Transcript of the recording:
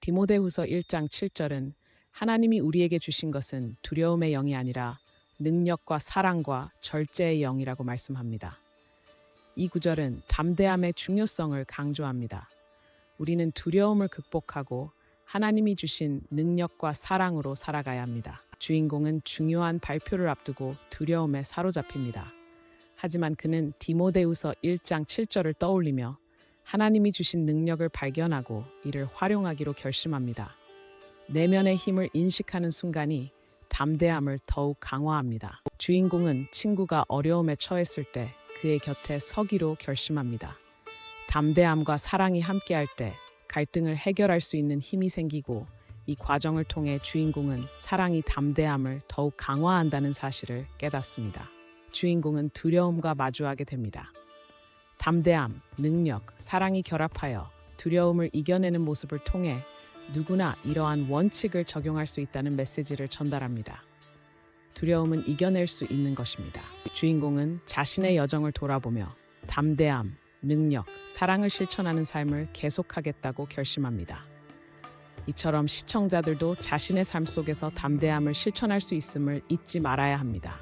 디모데후서 1장 7절은 하나님이 우리에게 주신 것은 두려움의 영이 아니라 능력과 사랑과 절제의 영이라고 말씀합니다. 이 구절은 담대함의 중요성을 강조합니다. 우리는 두려움을 극복하고 하나님이 주신 능력과 사랑으로 살아가야 합니다. 주인공은 중요한 발표를 앞두고 두려움에 사로잡힙니다. 하지만 그는 디모데후서 1장 7절을 떠올리며 하나님이 주신 능력을 발견하고 이를 활용하기로 결심합니다. 내면의 힘을 인식하는 순간이 담대함을 더욱 강화합니다. 주인공은 친구가 어려움에 처했을 때 그의 곁에 서기로 결심합니다. 담대함과 사랑이 함께할 때 갈등을 해결할 수 있는 힘이 생기고 이 과정을 통해 주인공은 사랑이 담대함을 더욱 강화한다는 사실을 깨닫습니다. 주인공은 두려움과 마주하게 됩니다. 담대함, 능력, 사랑이 결합하여 두려움을 이겨내는 모습을 통해 누구나 이러한 원칙을 적용할 수 있다는 메시지를 전달합니다. 두려움은 이겨낼 수 있는 것입니다. 주인공은 자신의 여정을 돌아보며 담대함, 능력, 사랑을 실천하는 삶을 계속하겠다고 결심합니다. 이처럼 시청자들도 자신의 삶 속에서 담대함을 실천할 수 있음을 잊지 말아야 합니다.